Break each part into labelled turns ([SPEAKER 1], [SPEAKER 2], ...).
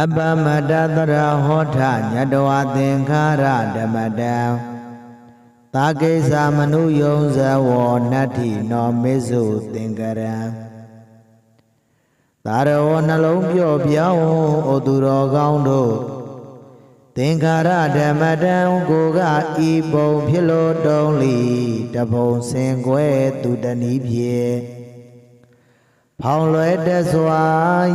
[SPEAKER 1] အပမတတရဟောထညတဝသင်္ခါရဓမ္မတံသာကိစ္စမနုယုံဇဝောနတ္ထိနောမေစုသင်္ကရံသာရဝနှလုံးပြော့ပြောင်းဩသူတော်ကောင်းတို့သင်္ခါရဓမ္မတံကိုကဤပုံဖြစ်လို့တုံးလီတပုံစင်ကွဲသူတနည်းဖြင့် ဖောင်လွယ်တစွာ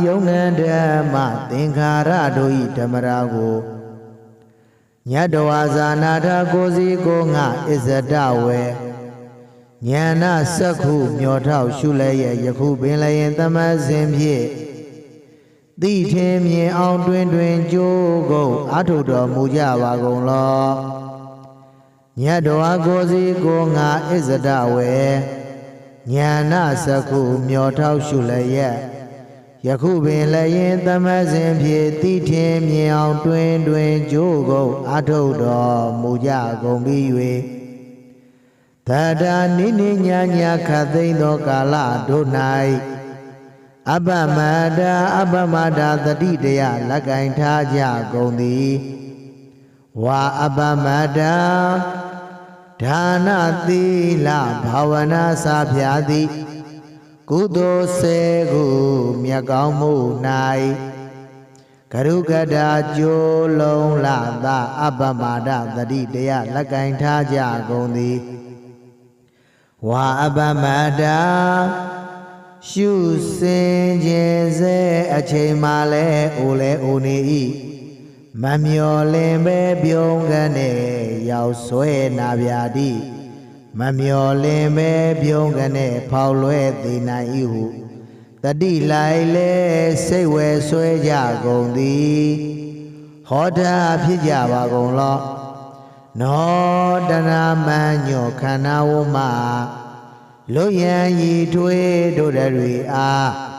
[SPEAKER 1] ယုံနံဓမ္မသင်္ခါရတို့ဤဓမ္မရာကိုညတဝါဇာနာထကိုစီကိုငါအစ္ဆဒဝေဉာဏစက္ခုမျောထောက်ရှုလဲရဲ့ယခုပင်လည်းသမစဉ်ဖြင့်တိထင်မြင်အောင်တွင်တွင်ကြိုးကုန်အာထုတော်မူကြပါကုန်လောညတဝါကိုစီကိုငါအစ္ဆဒဝေ ဉာဏစက္ခုမျောထောက်ရှုလဲရဲ့ယခုပင်လည်းရင်သမစဉ်ဖြင့်တိထင်မြင်အောင်တွင်တွင်ကြိုးကုန်အာထုတော်မူကြကုန်ပြီး၍သတ္တာနိနိညာညာခတ်သိမ်းသောကာလတို့၌အပ္ပမတာအပ္ပမတာတတိတယလက်ကင်ထားကြကုန်သည်ဝါအပ္ပမတာ ဒါနသီလဘာဝနာစာဖြာသည်ကုသိုလ်စေခုမြတ်ကောင်းမှု၌ကရုကတာကြိုးလုံးလာသာအပ္ပမတာတတိတယလက်ကင်ထားကြကုန်သည်ဝါအပမတာရှုစင်ခြင်းစေအချိန်မှလဲအိုလဲအိုနေ၏ မမျော်လင်ပဲပြုံးကနေရောက်ဆွဲနာဗျာတိမမျော်လင်ပဲပြုံးကနေဖောက်လွဲသေးနိုင်၏ဟုတတိလိုက်လဲစိတ်ဝဲဆွဲကြကုန်သည်ဟောတာဖြစ်ကြပါကုန်လောနောတနာမံညောခန္ဓာဝမလွတ်ရန်ဤထွေးတို့တွေအား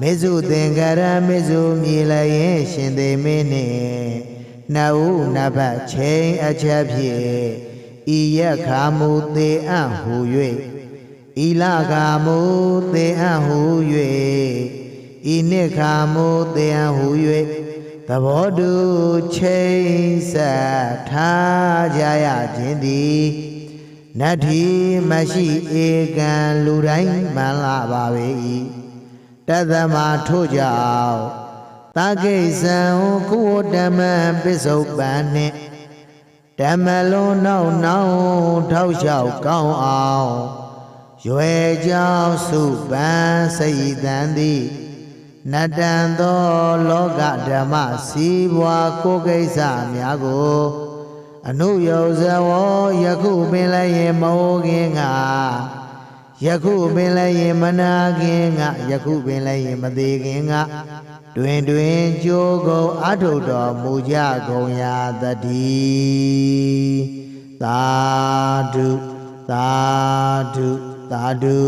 [SPEAKER 1] မေစုသင်္ကရမေစုမြည်လည်းရင်ရှင်သေးမင်းနှင့်နှစ်ဦးနှစ်ဖက်ချိန်အချက်ဖြင့်ဤယခာမူသေအံ့ဟူ၍ဤလခာမူသေအံ့ဟူ၍ဤနိခာမူသေအံ့ဟူ၍သဘောတူချိန်ဆက်ထားကြရခြင်းသည်နတ္ထိမရှိဧကံလူတိုင်းမှန်လာပါ၏ တသမထို့ကြောင့်တာကိစ္စံကုဝဓမ္မပစ္စုပန်နှင့်ဓမ္မလုံးနောက်နောက်ထောက်လျှောက်ကောင်းအောင်ရွယ်ကြောင်းစုပန်စိတ်တန်သည်နတံသောလောကဓမ္မစီးပွားကိုကိစ္စများကိုအနုယုဇဝောယခုပင်လည်းရင်မဟုတ်ခင်က ယခုပင်လည်းရင်မနာခင်ကယခုပင်လည်းရင်မသေးခင်ကတွင်တွင်ကြိုးကုန်အထုတော်မူကြကုန်ရာတည်းသာဓုသာဓုသာဓု